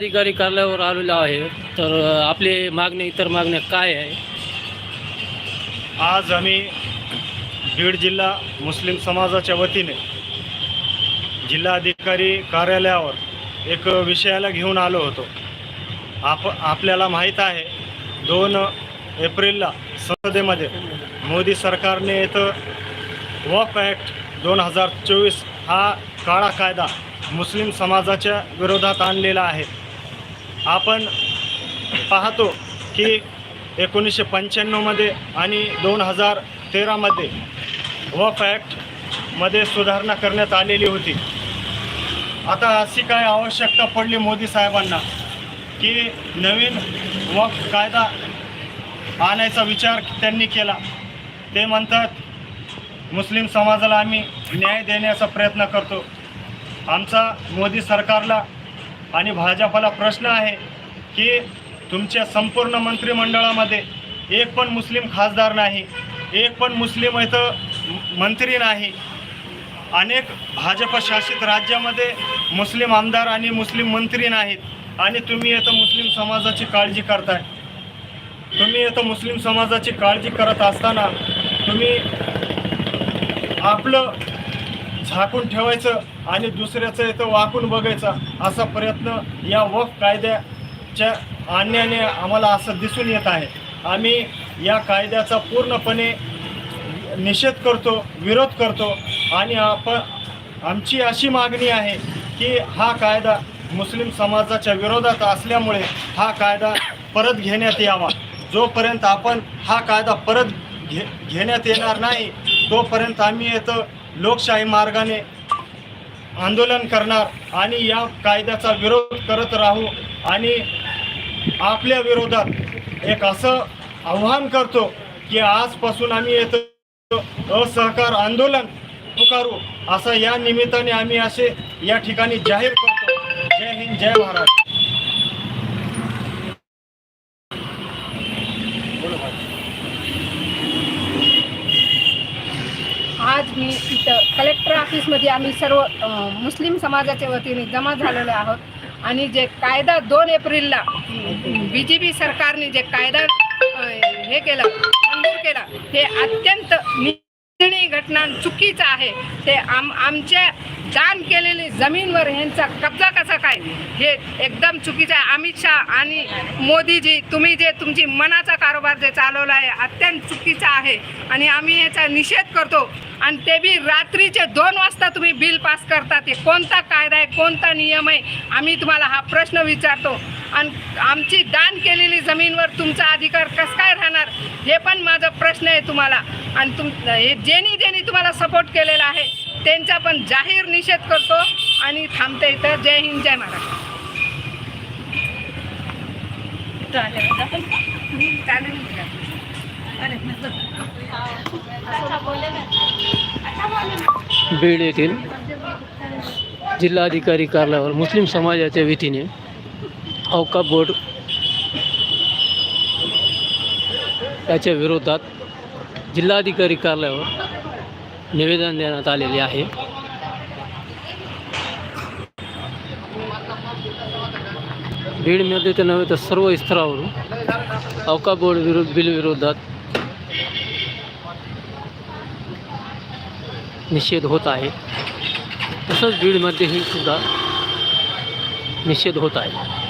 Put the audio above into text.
अधिकारी कार्यालयावर आलेलो आहे. तर आपले आपली मागणी इतर मागण्या काय आहे? आज आम्ही बीड जिल्हा मुस्लिम समाजाच्या वतीने जिल्हाधिकारी कार्यालयावर एक विषयाला घेऊन आलो होतो. आप आपल्याला माहीत आहे दोन एप्रिलला संसदेमध्ये मोदी सरकारने इथं वॉक ॲक्ट दोन हजार चोवीस हा काळा कायदा मुस्लिम समाजाच्या विरोधात आणलेला आहे. आपण पाहतो की एकोणीसशे पंच्याण्णवमध्ये आणि दोन हजार तेरामध्ये वफ ॲक्टमध्ये सुधारणा करण्यात आलेली होती. आता अशी काय आवश्यकता पडली मोदी साहेबांना की नवीन वफ कायदा आणायचा विचार त्यांनी केला. ते म्हणतात मुस्लिम समाजाला आम्ही न्याय देण्याचा प्रयत्न करतो. आमचा मोदी सरकारला आणि भाजपाला प्रश्न आहे की तुमच्या संपूर्ण मंत्रिमंडळामध्ये एक पण मुस्लिम खासदार नाही एक पण मुस्लिम इथं मंत्री नाही. अनेक भाजप शासित राज्यामध्ये मुस्लिम आमदार आणि मुस्लिम मंत्री नाहीत आणि तुम्ही इथं मुस्लिम समाजाची काळजी करताय. तुम्ही इथं मुस्लिम समाजाची काळजी करत असताना तुम्ही आपलं झाकून ठेवायचं आणि दुसऱ्याचं इथं वाकून बघायचं असा प्रयत्न या वफ कायद्याच्या आणण्याने आम्हाला असं दिसून येत आहे. आम्ही या कायद्याचा पूर्णपणे निषेध करतो विरोध करतो आणि आपण आमची अशी मागणी आहे की हा कायदा मुस्लिम समाजाच्या विरोधात असल्यामुळे हा कायदा परत घेण्यात यावा. जोपर्यंत आपण हा कायदा परत घे घेण्यात येणार नाही तोपर्यंत आम्ही येतं लोकशाही मार्गाने आंदोलन करणार आणि या कायद्याचा विरोध करत राहू आणि आपल्या विरोधात एक असं आव्हान करतो की आजपासून आम्ही येतो. असहकार आंदोलन पुकारू असं या निमित्ताने आम्ही असे या ठिकाणी जाहीर करतो. जय हिंद जय महाराष्ट्र. आज मी इथं कलेक्टर ऑफिसमध्ये आम्ही सर्व मुस्लिम समाजाच्या वतीने जमा झालेलो आहोत. आणि जे कायदा दोन एप्रिलला बी जे पी सरकारने जे कायदा हे केला मंजूर केला हे अत्यंत मी घटना चुकीचं आहे. ते आम आमच्या दान केलेली जमीनवर ह्यांचा कब्जा कसा काय? हे एकदम चुकीचं आहे. अमित शहा आणि मोदीजी तुम्ही जे तुमची मनाचा कारोबार जे चालवला आहे अत्यंत चुकीचा आहे. आणि आम्ही याचा निषेध करतो. आणि ते बी रात्रीचे दोन वाजता तुम्ही बिल पास करता. ते कोणता कायदा आहे कोणता नियम आहे आम्ही तुम्हाला हा प्रश्न विचारतो. आणि आमची दान केलेली जमीनवर तुमचा अधिकार कसं काय राहणार? हे पण माझा प्रश्न आहे तुम्हाला. आणि तुम हे ज्यांनी ज्यांनी तुम्हाला सपोर्ट केलेला आहे त्यांचा पण जाहीर निषेध करतो आणि थांबते इथं. जय हिंद जय महाराष्ट्र. बीड येथील जिल्हाधिकारी कार्यालयावर मुस्लिम समाजाच्या वतीने अवका बोर्ड याच्या विरोधात जिल्हाधिकारी कार्यालयावर निवेदन देण्यात आलेले आहे. बीडमध्ये तर नव्हे तर सर्व स्तरावरून अवका बोर्ड विरोध बिलविरोधात निषेध होत आहे. तसंच बीडमध्येही सुद्धा निषेध होत आहे.